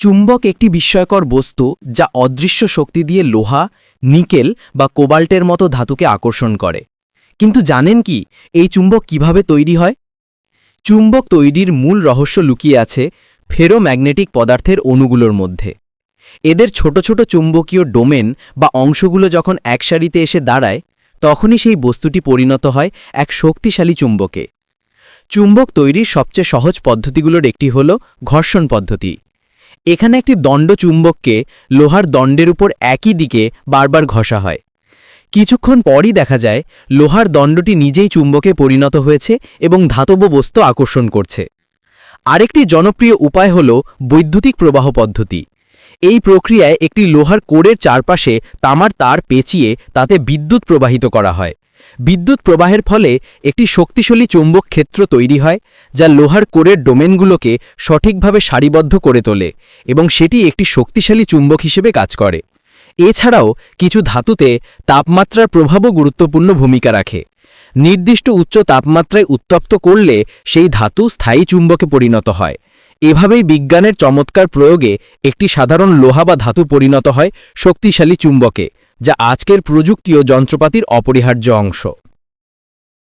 চুম্বক একটি বিস্ময়কর বস্তু যা অদৃশ্য শক্তি দিয়ে লোহা, নিকেল বা কোবাল্টের মতো ধাতুকে আকর্ষণ করে। কিন্তু জানেন কি, এই চুম্বক কীভাবে তৈরি হয়? চুম্বক তৈরির মূল রহস্য লুকিয়ে আছে ফেরোম্যাগনেটিক পদার্থের অণুগুলোর মধ্যে। এদের ছোট ছোট চুম্বকীয় ডোমেন বা অংশগুলো যখন একসারিতে এসে দাঁড়ায়, তখনই সেই বস্তুটি পরিণত হয় এক শক্তিশালী চুম্বকে। চুম্বক তৈরির সবচেয়ে সহজ পদ্ধতিগুলোর একটি হল ঘর্ষণ পদ্ধতি। এখানে একটি দণ্ড চুম্বককে লোহার দণ্ডের উপর একই দিকে বারবার ঘষা হয়। কিছুক্ষণ পরই দেখা যায়, লোহার দণ্ডটি নিজেই চুম্বকে পরিণত হয়েছে এবং ধাতব বস্তু আকর্ষণ করছে। আরেকটি জনপ্রিয় উপায় হল বৈদ্যুতিক প্রবাহ পদ্ধতি। এই প্রক্রিয়ায় একটি লোহার কোরের চারপাশে তামার তার পেঁচিয়ে তাতে বিদ্যুৎ প্রবাহিত করা হয়। বিদ্যুৎ প্রবাহের ফলে একটি শক্তিশালী চৌম্বক ক্ষেত্র তৈরি হয়, যা লোহার কোরের ডোমেনগুলোকে সঠিকভাবে সারিবদ্ধ করে তোলে এবং সেটি একটি শক্তিশালী চুম্বক হিসেবে কাজ করে। এছাড়াও, কিছু ধাতুতে তাপমাত্রার প্রভাবও গুরুত্বপূর্ণ ভূমিকা রাখে। নির্দিষ্ট উচ্চ তাপমাত্রায় উত্তপ্ত করলে সেই ধাতু স্থায়ী চুম্বকে পরিণত হয়। এভাবেই বিজ্ঞানের চমৎকার প্রয়োগে একটি সাধারণ লোহা বা ধাতু পরিণত হয় শক্তিশালী চুম্বকে। যা আজকের প্রযুক্তি ও যন্ত্রপাতির অপরিহার্য অংশ।